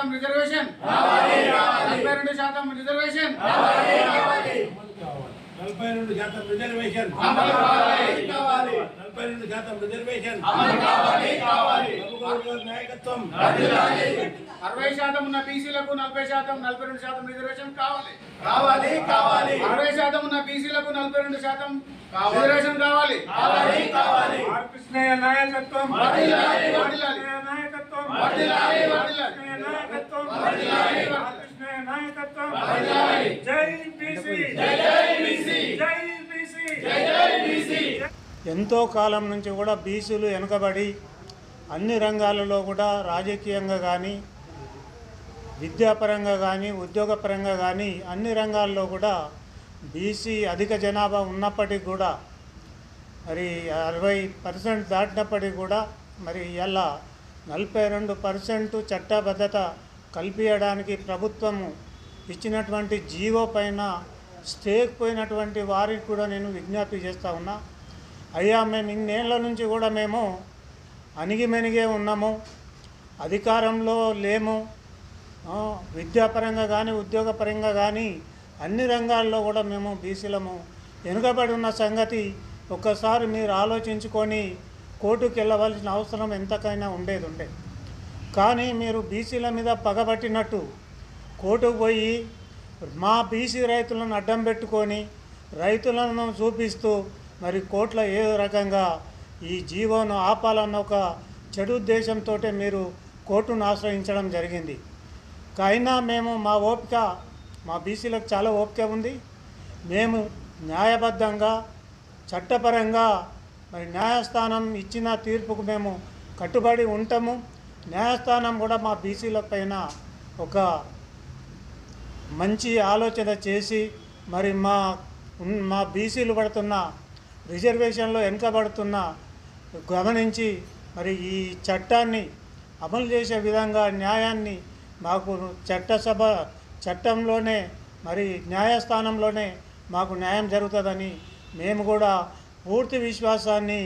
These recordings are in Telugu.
శాతం రిజర్వేషన్. నలభై రెండు శాతం రిజర్వేషన్. నలభై రెండు శాతం రిజర్వేషన్. నలభై రెండు శాతం రిజర్వేషన్. నాయకత్వం. అరవై శాతం ఉన్న బీసీలకు నలభై శాతం నలభై రెండు శాతం రిజర్వేషన్ కావాలి. కావాలి కావాలి. అరవై శాతం ఉన్న బీసీలకు నలభై రెండు శాతం రిజర్వేషన్ కావాలి. కావాలి కావాలి. ఆర్ కృష్ణయ్య నాయకత్వం. వర్ధిల్లాలి, వర్ధిల్లాలి. నాయకత్వం. వర్ధిల్లాలి, వర్ధిల్లాలి. నాయకత్వం. వర్ధిల్లాలి. ఆర్ కృష్ణయ్య నాయకత్వం. వర్ధిల్లాలి. జై బీసీ. జై జై బీసీ. జై బీసీ. జై జై బీసీ. ఎంతో కాలం నుంచి కూడా బీసీలు వెనుకబడి అన్ని రంగాలలో కూడా రాజకీయంగా కానీ విద్యాపరంగా కానీ ఉద్యోగపరంగా కానీ అన్ని రంగాల్లో కూడా బీసీ అధిక జనాభా ఉన్నప్పటికీ కూడా మరి అరవై పర్సెంట్ దాటినప్పటికీ కూడా మరి ఇలా నలభై రెండు పర్సెంట్ చట్టబద్ధత కల్పించడానికి ప్రభుత్వము ఇచ్చినటువంటి జీవో పైన స్టేక్ పోయినటువంటి వారికి కూడా నేను విజ్ఞప్తి చేస్తూ ఉన్నా. అయ్యా మేము ఇన్నేళ్ళ నుంచి కూడా మేము అణిగిమెనిగే ఉన్నాము అధికారంలో లేము విద్యాపరంగా కానీ ఉద్యోగపరంగా కానీ అన్ని రంగాల్లో కూడా మేము బీసీలము. వెనుకబడి ఉన్న సంగతి ఒక్కసారి మీరు ఆలోచించుకొని కోర్టుకు వెళ్ళవలసిన అవసరం ఎంతకైనా ఉండేది ఉండే. కానీ మీరు బీసీల మీద పగబట్టినట్టు కోర్టుకు పోయి మా బీసీ రైతులను అడ్డం పెట్టుకొని రైతులను చూపిస్తూ మరి కోర్టులో ఏ రకంగా ఈ జీవోను ఆపాలన్న ఒక చెడు ఉద్దేశంతో మీరు కోర్టును ఆశ్రయించడం జరిగింది. అయినా మేము మా ఓపిక మా బీసీలకు చాలా ఓపిక ఉంది. మేము న్యాయబద్ధంగా చట్టపరంగా మరి న్యాయస్థానం ఇచ్చిన తీర్పుకు మేము కట్టుబడి ఉంటాము. న్యాయస్థానం కూడా మా బీసీల పైన ఒక మంచి ఆలోచన చేసి మరి మా మా బీసీలు పడుతున్న రిజర్వేషన్లో వెనుకబడుతున్న గమనించి మరి ఈ చట్టాన్ని అమలు చేసే విధంగా న్యాయాన్ని మాకు చట్టసభ చట్టంలోనే మరి న్యాయస్థానంలోనే మాకు న్యాయం జరుగుతుందని మేము కూడా పూర్తి విశ్వాసాన్ని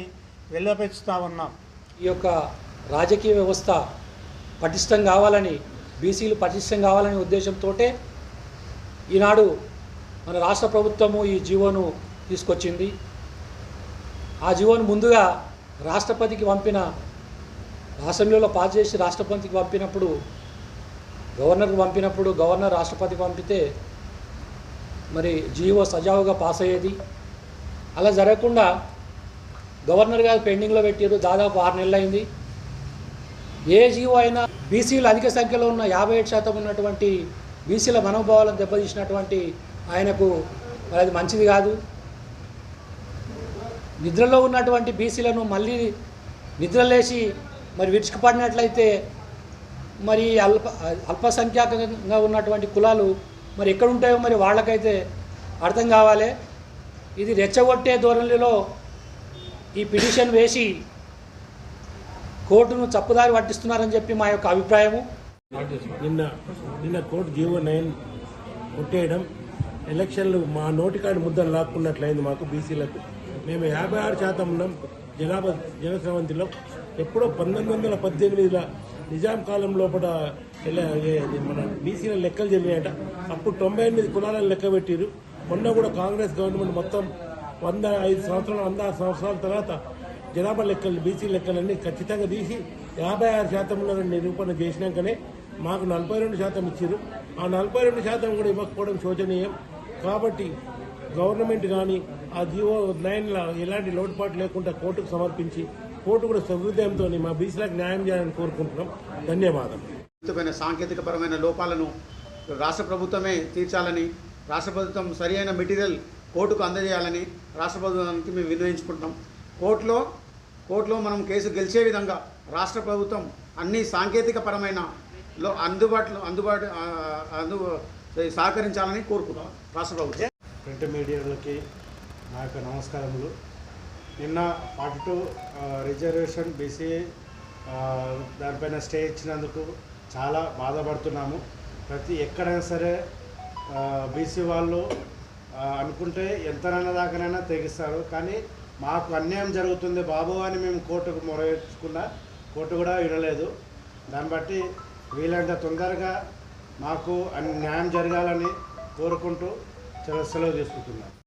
వెళ్ళపెచ్చుతా ఉన్నాం. ఈ యొక్క రాజకీయ వ్యవస్థ పటిష్టం కావాలని బీసీలు పటిష్టం కావాలనే ఉద్దేశంతో ఈనాడు మన రాష్ట్ర ప్రభుత్వము ఈ జీవోను తీసుకొచ్చింది. ఆ జీవోను ముందుగా రాష్ట్రపతికి పంపిన అసెంబ్లీలో పాస్ చేసి రాష్ట్రపతికి పంపినప్పుడు గవర్నర్కి పంపినప్పుడు గవర్నర్ రాష్ట్రపతి పంపితే మరి జీవో సజావుగా పాస్ అయ్యేది. అలా జరగకుండా గవర్నర్ గారు పెండింగ్లో పెట్టారు దాదాపు ఆరు నెలలు అయింది ఏ జీవో అయినా బీసీలు అధిక సంఖ్యలో ఉన్న యాభై ఏడు శాతం ఉన్నటువంటి బీసీల మనోభావాలను దెబ్బతీసినటువంటి ఆయనకు మరి అది మంచిది కాదు. నిద్రలో ఉన్నటువంటి బీసీలను మళ్ళీ నిద్రలేసి మరి విరుచుకుపడినట్లయితే మరి అల్ప అల్పసంఖ్యాకంగా ఉన్నటువంటి కులాలు మరి ఎక్కడ ఉంటాయో మరి వాళ్ళకైతే అర్థం కావాలి. ఇది రెచ్చగొట్టే ధోరణిలో ఈ పిటిషన్ వేసి కోర్టును చప్పుదారి పట్టిస్తున్నారని చెప్పి మా యొక్క అభిప్రాయము. నిన్న నిన్న కోర్టు జీవో నైన్ కొట్టేయడం ఎలక్షన్లు మా నోటికాడి ముద్దలు లాక్కున్నట్లయింది మాకు బీసీలకు. మేము యాభై ఆరు శాతం ఉన్నాం జనాభా జనస్రవంతిలో ఎప్పుడో పంతొమ్మిది వందల పద్దెనిమిదిలో నిజాం కాలం లోపల మన బీసీల లెక్కలు జరిగినాయట అప్పుడు తొంభై ఎనిమిది కులాలను లెక్క పెట్టిరు మొన్న కూడా కాంగ్రెస్ గవర్నమెంట్ మొత్తం వంద ఐదు సంవత్సరాలు వంద సంవత్సరాల తర్వాత జనాభా లెక్కలు బీసీ లెక్కలన్నీ ఖచ్చితంగా తీసి యాభై ఆరు శాతంలో నిరూపణ చేసినాకనే మాకు నలభై రెండు శాతం ఇచ్చారు ఆ నలభై రెండు శాతం కూడా ఇవ్వకపోవడం శోచనీయం. కాబట్టి గవర్నమెంట్ కానీ ఆ జీవో నైన్లో ఎలాంటి లోటుపాటు లేకుండా కోర్టుకు సమర్పించి కోర్టు కూడా సహృదయంతో మా బీసీలకు న్యాయం చేయాలని కోరుకుంటున్నాం. ధన్యవాదాలు విస్తృతమైన సాంకేతికపరమైన లోపాలను రాష్ట్ర ప్రభుత్వమే తీర్చాలని రాష్ట్ర ప్రభుత్వం సరి అయిన మెటీరియల్ కోర్టుకు అందజేయాలని రాష్ట్ర ప్రభుత్వానికి మేము వినియోగించుకుంటున్నాం కోర్టులో కోర్టులో మనం కేసు గెలిచే విధంగా రాష్ట్ర ప్రభుత్వం అన్ని సాంకేతిక పరమైన లో అందుబాటులో అందుబాటు అందు సహకరించాలని కోరుకుంటున్నాం రాష్ట్ర ప్రభుత్వం. ప్రింట్ మీడియాలకి నా యొక్క నమస్కారములు. నిన్న ఫార్టీ టూ రిజర్వేషన్ బీసీ దానిపైన స్టే ఇచ్చినందుకు చాలా బాధపడుతున్నాము. ప్రతి ఎక్కడైనా సరే బీసీ వాళ్ళు అనుకుంటే ఎంతనైనా దాకానైనా తెగిస్తారు. కానీ మాకు అన్యాయం జరుగుతుంది బాబు అని మేము కోర్టుకు మొరవేర్చుకున్నా కోర్టు కూడా వినలేదు. దాన్ని బట్టి వీలైనంత తొందరగా మాకు అన్ని న్యాయం జరగాలని కోరుకుంటూ సెలవు తీసుకుంటున్నాను